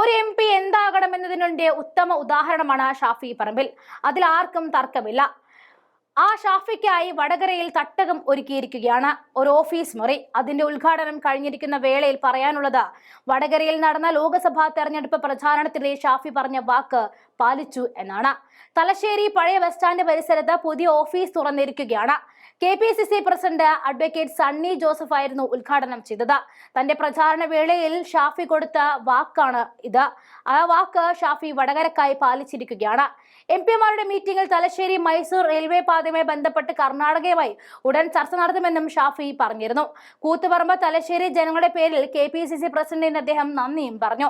ഒരു M P എന്താകണമെന്നതിനുണ്ട് ഉത്തമ ഉദാഹരണമാണ് ഷാഫി പറമ്പിൽ. അതിൽ ആർക്കും തർക്കമില്ല. ആ ഷാഫിക്കായി വടകരയിൽ തട്ടകം ഒരുക്കിയിരിക്കുകയാണ് ഒരു ഓഫീസ് മുറി. അതിന്റെ ഉദ്ഘാടനം കഴിഞ്ഞിരിക്കുന്ന വേളയിൽ പറയാനുള്ളത് വടകരയിൽ നടന്ന ലോക്സഭാ തെരഞ്ഞെടുപ്പ് പ്രചാരണത്തിലെ ഷാഫി പറഞ്ഞ വാക്ക് പാലിച്ചു എന്നാണ്. തലശ്ശേരി പഴയ ബസ് സ്റ്റാൻഡ് പരിസരത്ത് പുതിയ office തുറന്നിരിക്കുകയാണ്. K P C C president advocate Sunny Joseph ആയിരുന്നു ഉദ്ഘാടനം ചെയ്തത്. തന്റെ പ്രചാരണ വേളയിൽ ഷാഫി കൊടുത്ത വാക്കാണ് ഇത്. ആ വാക്ക് ഷാഫി വടകരക്കായി പാലിച്ചിരിക്കുകയാണ്. എം പിമാരുടെ മീറ്റിംഗിൽ തലശ്ശേരി മൈസൂർ റെയിൽവേ പാതയുമായി ബന്ധപ്പെട്ട് കർണാടകയുമായി ഉടൻ ചർച്ച നടത്തുമെന്നും ഷാഫി പറഞ്ഞിരുന്നു. കൂത്തുപറമ്പ് തലശ്ശേരി ജനങ്ങളുടെ പേരിൽ കെ പ്രസിഡന്റിന് അദ്ദേഹം നന്ദിയും പറഞ്ഞു.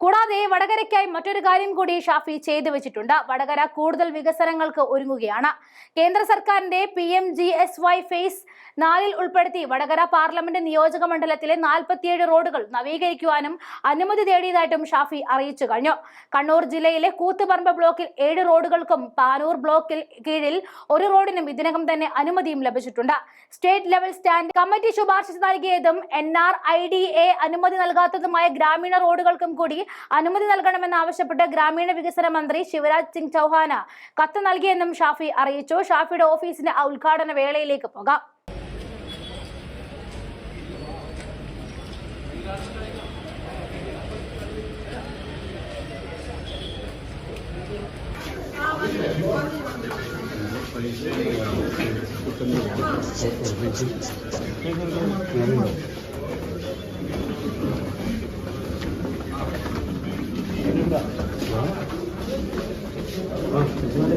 കൂടാതെ വടകരയ്ക്കായി മറ്റൊരു കാര്യം കൂടി ഷാഫി ചെയ്തു വെച്ചിട്ടുണ്ട്. വടകര കൂടുതൽ വികസനങ്ങൾക്ക് ഒരുങ്ങുകയാണ്. കേന്ദ്ര സർക്കാരിന്റെ P M G S Y phase നാലിൽ ഉൾപ്പെടുത്തി വടകര പാർലമെന്റ് നിയോജക മണ്ഡലത്തിലെ നാൽപ്പത്തിയേഴ് റോഡുകൾ നവീകരിക്കുവാനും അനുമതി തേടിയതായിട്ടും ഷാഫി അറിയിച്ചു കഴിഞ്ഞു. കണ്ണൂർ ജില്ലയിലെ കൂത്തുപറമ്പ് ബ്ലോക്കിൽ ഏഴ് റോഡുകൾക്കും പാനൂർ ബ്ലോക്കിൽ കീഴിൽ ഒരു റോഡിനും ഇതിനകം തന്നെ അനുമതിയും ലഭിച്ചിട്ടുണ്ട്. സ്റ്റേറ്റ് ലെവൽ സ്റ്റാൻഡ് കമ്മിറ്റി ശുപാർശ നൽകിയതും N R I D A അനുമതി നൽകാത്തതുമായ ഗ്രാമീണ റോഡുകൾക്കും കൂടി അനുമതി നൽകണമെന്നാവശ്യപ്പെട്ട് ഗ്രാമീണ വികസന മന്ത്രി ശിവരാജ് സിംഗ് ചൗഹാന് കത്ത് നൽകിയെന്നും ഷാഫി അറിയിച്ചു. ഷാഫിയുടെ ഓഫീസിന്റെ ഉദ്ഘാടന വേളയിലേക്ക് പോകാം. മൈ റിക്വസ്റ്റ്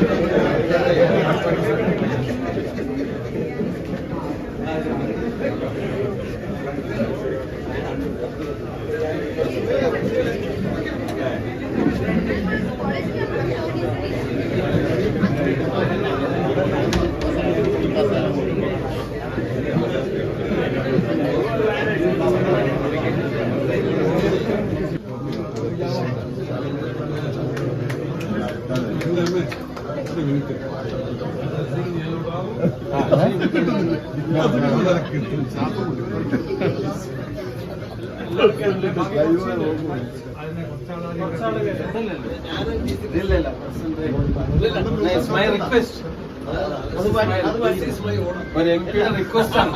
ഒരു എം പിയുടെ റിക്വസ്റ്റ് ആണ്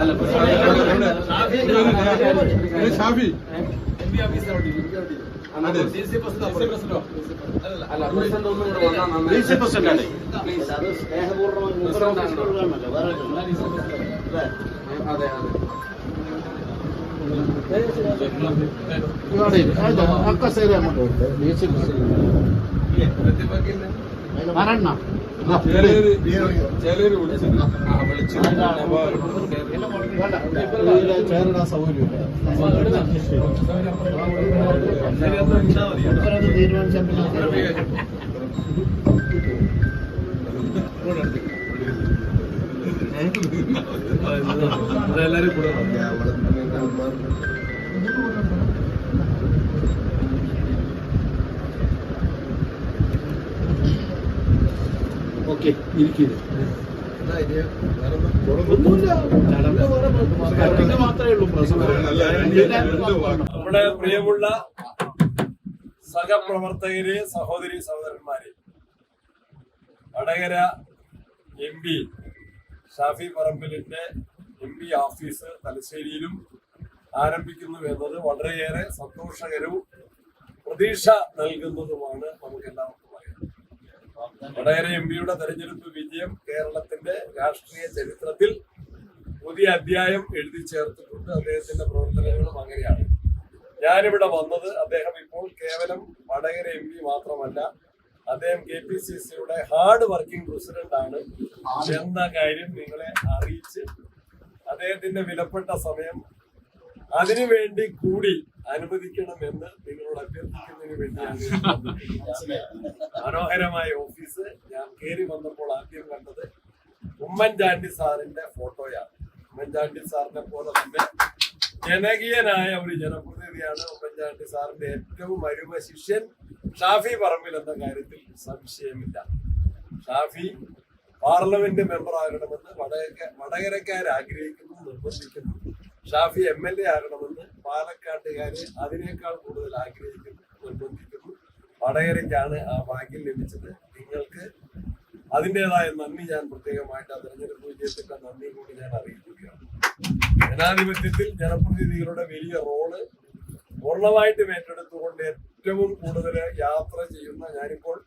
അല്ല ഷാഫി. അല്ല പ്രസിഡന്റ് ഒന്നും കൂടെ വന്നാൽ നന്നായി പ്ലീസ് അതെ അതെ ചേലേര് ചേലേര് വിളിച്ചില്ല ആ വിളിച്ചു അതെല്ലാരും കൂടെ നമ്മുടെ പ്രിയമുള്ള സഹപ്രവർത്തകര് സഹോദരി സഹോദരന്മാരെ. വടകര എം പി ഷാഫി പറമ്പിലിന്റെ എം പി ഓഫീസ് തലശ്ശേരിയിലും ആരംഭിക്കുന്നു എന്നത് വളരെയേറെ സന്തോഷകരവും പ്രതീക്ഷ നൽകുന്നതുമാണ് നമുക്ക് എല്ലാവർക്കും വടകര എം പിയുടെ തെരഞ്ഞെടുപ്പ് വിജയം കേരളത്തിന്റെ രാഷ്ട്രീയ ചരിത്രത്തിൽ പുതിയ അധ്യായം എഴുതി ചേർത്തിട്ടുണ്ട്. അദ്ദേഹത്തിന്റെ പ്രവർത്തനങ്ങളും അങ്ങനെയാണ്. ഞാനിവിടെ വന്നത് അദ്ദേഹം ഇപ്പോൾ കേവലം വടകര എം പി മാത്രമല്ല അദ്ദേഹം കെ പി സി സിയുടെ ഹാർഡ് വർക്കിംഗ് പ്രസിഡന്റ് ആണ്. എന്ന കാര്യം നിങ്ങളെ അറിയിച്ച് അദ്ദേഹത്തിന്റെ വിലപ്പെട്ട സമയം അതിനുവേണ്ടി കൂടി അനുവദിക്കണമെന്ന് നിങ്ങളോട് അഭ്യർത്ഥിക്കുന്നതിന് വേണ്ടിയാണ്. മനോഹരമായ ഓഫീസ് ഞാൻ കയറി വന്നപ്പോൾ ആദ്യം കണ്ടത് ഉമ്മൻചാണ്ടി സാറിന്റെ ഫോട്ടോയാണ്. ഉമ്മൻചാണ്ടി സാറിനെ പോലെ തന്നെ ജനകീയനായ ഒരു ജനപ്രതിനിധിയാണ് ഉമ്മൻചാണ്ടി സാറിന്റെ ഏറ്റവും അരുമ ശിഷ്യൻ ഷാഫി പറമ്പിൽ എന്ന കാര്യത്തിൽ സംശയമില്ല. ഷാഫി പാർലമെന്റ് മെമ്പർ ആകണമെന്ന് വടകര വടകരക്കാർ ആഗ്രഹിക്കുന്നു നിർബന്ധിക്കുന്നു. ഷാഫി എം എൽ എ ആകണമെന്ന് പാലക്കാട്ടുകാര് അതിനേക്കാൾ കൂടുതൽ ആഗ്രഹിക്കുന്നു നിർബന്ധിക്കുന്നു വടകരയ്ക്കാണ് ആ ഭാഗ്യം ലഭിച്ചത്. നിങ്ങൾക്ക് അതിന്റെതായ നന്ദി ഞാൻ പ്രത്യേകമായിട്ട് ആ തെരഞ്ഞെടുപ്പ് വിജയത്തിന്റെ നന്ദി കൂടി ഞാൻ അറിയിക്കുകയാണ്. ജനാധിപത്യത്തിൽ ജനപ്രതിനിധികളുടെ വലിയ റോൾ പൂർണമായിട്ടും ഏറ്റെടുത്തുകൊണ്ട് ഏറ്റവും കൂടുതൽ യാത്ര ചെയ്യുന്ന ഞാനിപ്പോൾ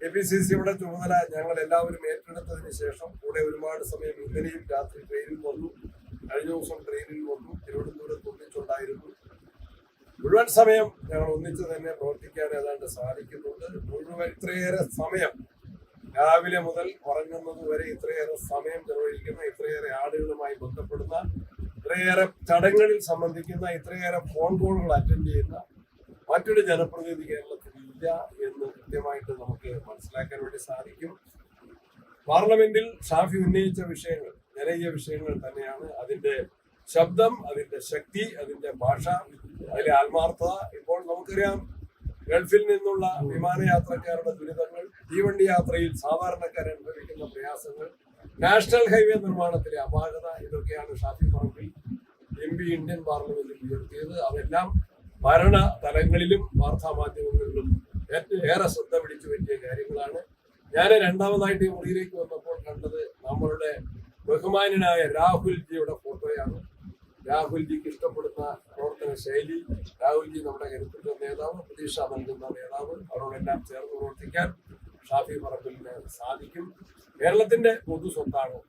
കെ പി സി സിയുടെ ചുമതല ഞങ്ങൾ എല്ലാവരും ഏറ്റെടുത്തതിന് ശേഷം കൂടെ ഒരുപാട് സമയം ഇന്നലെയും രാത്രി ട്രെയിനിൽ വന്നു. കഴിഞ്ഞ ദിവസം ട്രെയിനിൽ വന്നു. തിരുവനന്തപുരത്ത് ഒന്നിച്ചുണ്ടായിരുന്നു. മുഴുവൻ സമയം ഞങ്ങൾ ഒന്നിച്ച് തന്നെ പ്രവർത്തിക്കാൻ ഏതാണ്ട് സാധിക്കുന്നുണ്ട്. മുഴുവൻ ഇത്രയേറെ സമയം രാവിലെ മുതൽ ഉറങ്ങുന്നത് വരെ ഇത്രയേറെ സമയം ചെലവഴിക്കുന്ന ഇത്രയേറെ ആളുകളുമായി ബന്ധപ്പെടുന്ന ഇത്രയേറെ ചടങ്ങുകളിൽ സംബന്ധിക്കുന്ന ഇത്രയേറെ ഫോൺ കോളുകൾ അറ്റൻഡ് ചെയ്യുന്ന മറ്റൊരു ജനപ്രതിനിധി കേരളത്തിൽ ഇല്ല എന്ന് കൃത്യമായിട്ട് നമുക്ക് മനസ്സിലാക്കാൻ വേണ്ടി സാധിക്കും. പാർലമെന്റിൽ ഷാഫി ഉന്നയിച്ച വിഷയങ്ങൾ ജനകീയ വിഷയങ്ങൾ തന്നെയാണ്. അതിന്റെ ശബ്ദം അതിന്റെ ശക്തി അതിന്റെ ഭാഷ അതിലെ ആത്മാർത്ഥത ഇപ്പോൾ നമുക്കറിയാം. ഗൾഫിൽ നിന്നുള്ള വിമാനയാത്രക്കാരുടെ ദുരിതങ്ങൾ തീവണ്ടി യാത്രയിൽ സാധാരണക്കാരെ അനുഭവിക്കുന്ന പ്രയാസങ്ങൾ നാഷണൽ ഹൈവേ നിർമ്മാണത്തിലെ അപാകത ഇതൊക്കെയാണ് Shafi Parambil M P Indian പാർലമെന്റിൽ ഉയർത്തിയത്. അതെല്ലാം ഭരണ തലങ്ങളിലും വാർത്താ മാധ്യമങ്ങളിലും ഏറ്റവും ഏറെ ശ്രദ്ധ പിടിച്ചു പറ്റിയ കാര്യങ്ങളാണ്. ഞാൻ രണ്ടാമതായിട്ട് ഈ മുറിയിലേക്ക് വന്നപ്പോൾ കണ്ടത് നമ്മളുടെ ബഹുമാനായ രാഹുൽജിയുടെ ഫോട്ടോയാണ്. രാഹുൽജിക്ക് ഇഷ്ടപ്പെടുന്ന ശൈലി രാഹുൽജി നമ്മുടെ കരുത്തുറ്റ നേതാവ് പ്രതീക്ഷ നൽകുന്ന നേതാവ്. അവരോടെല്ലാം ചേർന്ന് പ്രവർത്തിക്കാൻ ഷാഫി പറമ്പിലിന് സാധിക്കും. കേരളത്തിന്റെ പൊതു സ്വത്താണ്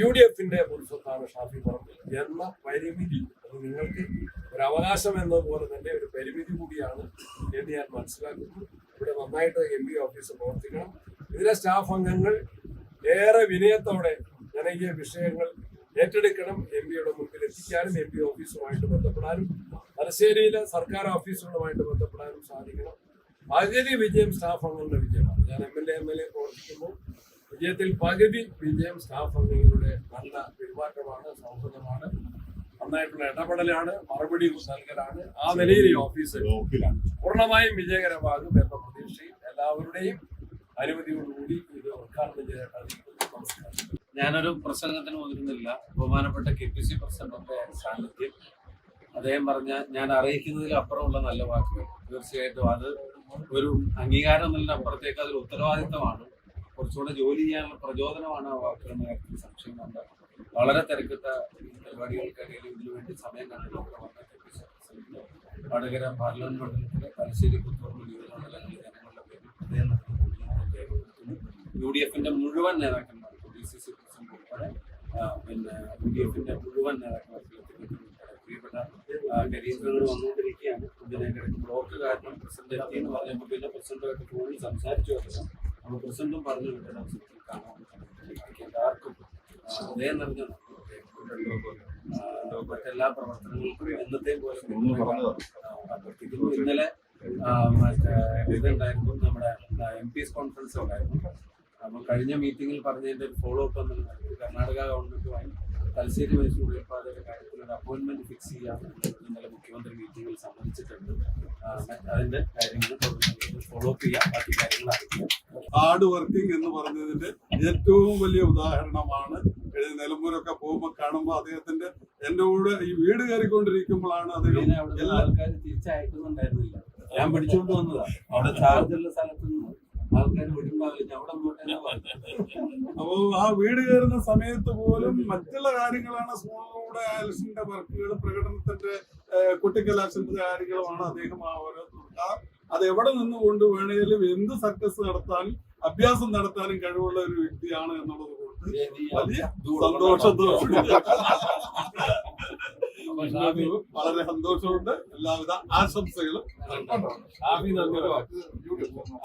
യു ഡി എഫിന്റെ പൊതു സ്വത്താണ് ഷാഫി പറമ്പിൽ എന്ന പരിമിതി. അത് നിങ്ങൾക്ക് ഒരു അവകാശം എന്നതുപോലെ തന്നെ ഒരു പരിമിതി കൂടിയാണ് എന്ന് ഞാൻ മനസ്സിലാക്കുന്നു. ഇവിടെ നന്നായിട്ട് എം പി ഓഫീസ് പ്രവർത്തിക്കണം. ഇതിലെ സ്റ്റാഫ് അംഗങ്ങൾ ഏറെ വിനയത്തോടെ ജനകീയ വിഷയങ്ങൾ ഏറ്റെടുക്കണം. എം പിയുടെ മുമ്പിൽ എത്തിക്കാനും എം പി ഓഫീസുമായിട്ട് ബന്ധപ്പെടാനും തലശ്ശേരിയിലെ സർക്കാർ ഓഫീസുകളുമായിട്ട് ബന്ധപ്പെടാനും സാധിക്കണം. പകുതി വിജയം സ്റ്റാഫ് അംഗങ്ങളുടെ വിജയമാണ്. ഞാൻ M L A M L A പ്രവർത്തിക്കുമ്പോൾ വിജയത്തിൽ പകുതി വിജയം സ്റ്റാഫ് അംഗങ്ങളുടെ നല്ല പെരുമാറ്റമാണ് സൗഹൃദമാണ്. നന്നായിട്ടുള്ള ഇടപെടലാണ് മറുപടി നൽകലാണ്. ആ നിലയിൽ ഈ ഓഫീസ് പൂർണമായും വിജയകരമാകും എന്ന പ്രതീക്ഷയിൽ എല്ലാവരുടെയും അനുമതിയോടുകൂടി ഇത് ഉദ്ഘാടനം ചെയ്തിട്ട് അറിയിക്കുന്നു നമസ്കാരം ഞാനൊരു പ്രസംഗത്തിന് മുതിരുന്നില്ല. ബഹുമാനപ്പെട്ട കെ പി സി പ്രസിഡന്റിന്റെ സാന്നിധ്യം. അദ്ദേഹം പറഞ്ഞ ഞാൻ അറിയിക്കുന്നതിൽ അപ്പുറമുള്ള നല്ല വാക്കുകൾ. തീർച്ചയായിട്ടും അത് ഒരു അംഗീകാരം എന്നതിനപ്പുറത്തേക്ക് അതൊരു ഉത്തരവാദിത്തമാണ്. കുറച്ചുകൂടെ ജോലി ചെയ്യാനുള്ള പ്രചോദനമാണ് ആ വാക്കുകളെന്ന കാര്യത്തിൽ സംശയമുണ്ട്. വളരെ തിരക്കിട്ട പരിപാടികൾക്കിടയിൽ ഇതിനു വേണ്ടി സമയം കണ്ടെത്തുന്ന വന്ന K P C president Vadakara parliament മണ്ഡലത്തിലെ തലശ്ശേരി പുത്തൂർ നിയോജകമണ്ഡലങ്ങളിലെ ജനങ്ങളുടെ പേരിൽ ഹൃദയം നിറഞ്ഞ നന്ദി രേഖപ്പെടുത്തുന്നു യു ഡി എഫിന്റെ മുഴുവൻ നേതാക്കന്മാർ ഡി സി സി പ്രസിഡന്റ് ഉൾപ്പെടെ ആ, പിന്നെ യു ഡി എഫിന്റെ മുഴുവൻ പ്രിയപ്പെട്ട ഗരീന്ദ്രങ്ങൾ വന്നുകൊണ്ടിരിക്കുകയാണ്. ഇതിനെ ബ്ലോക്ക് കാരണം പ്രസിഡന്റ് എത്തി എന്ന് പറഞ്ഞപ്പോൾ പിന്നെ പ്രസിഡന്റുമായിട്ട് ഫോണിൽ സംസാരിച്ചു വരുന്നു നമ്മൾ പ്രസിഡന്റും പറഞ്ഞു വിട്ടത് അവസരത്തിൽ കാണാൻ എല്ലാവർക്കും ഹൃദയം നിറഞ്ഞ മറ്റെല്ലാ പ്രവർത്തനങ്ങൾക്കും പോലെ ആ, അഭ്യർത്ഥിക്കുന്നു ഇന്നലെ ഇതുണ്ടായിരുന്നു. നമ്മുടെ എം പീസ് കോൺഫറൻസ് ഉണ്ടായിരുന്നു. അപ്പോൾ കഴിഞ്ഞ മീറ്റിംഗിൽ പറഞ്ഞതിന്റെ ഒരു ഫോളോ അപ്പ് എന്ന് കർണാടക ഗവൺമെന്റുമായി തലശ്ശേരി മൈസൂർ ഉൽപ്പാദന കാര്യത്തിൽ ഒരു അപ്പോയിന്റ്മെന്റ് ഫിക്സ് ചെയ്യാം ഇന്നലെ മുഖ്യമന്ത്രി മീറ്റിംഗിൽ സംബന്ധിച്ചിട്ടുണ്ട് അതിന്റെ കാര്യങ്ങൾ ഫോളോ അപ്പ് ചെയ്യാം. ബാക്കി കാര്യങ്ങൾ ഹാർഡ് വർക്കിംഗ് എന്ന് പറഞ്ഞതിന്റെ ഏറ്റവും വലിയ ഉദാഹരണമാണ് നിലമ്പൂരൊക്കെ പോകുമ്പോൾ കാണുമ്പോൾ അദ്ദേഹത്തിന്റെ എന്റെ കൂടെ ഈ വീട് കയറിക്കൊണ്ടിരിക്കുമ്പോഴാണ് അദ്ദേഹം എല്ലാ തിരിച്ചയക്കുന്നുണ്ടായിരുന്നില്ല. ഞാൻ പിടിച്ചുകൊണ്ട് വന്നതാണ് അവിടെ ചാർജുള്ള സ്ഥലത്ത് നിന്ന് ആൾക്കാർ വിടുണ്ടാവില്ല അവിടെ അപ്പോ ആ വീട് കയറുന്ന സമയത്ത് പോലും മറ്റുള്ള കാര്യങ്ങളാണ് സ്കൂളിലൂടെ ആൽസിന്റെ വർക്കുകൾ പ്രകടനത്തിന്റെ ഏ, കുട്ടിക്കലാശന്റെ കാര്യങ്ങളുമാണ് അദ്ദേഹം ആ ഓരോ ആ അത് എവിടെ നിന്നുകൊണ്ട് വേണേലും എന്ത് സർക്കസ് നടത്താനും അഭ്യാസം നടത്താനും കഴിവുള്ള ഒരു വ്യക്തിയാണ് എന്നുള്ളത് കൊണ്ട് വലിയ സന്തോഷത്തോടെ. വളരെ സന്തോഷമുണ്ട്. എല്ലാവിധ ആശംസകളും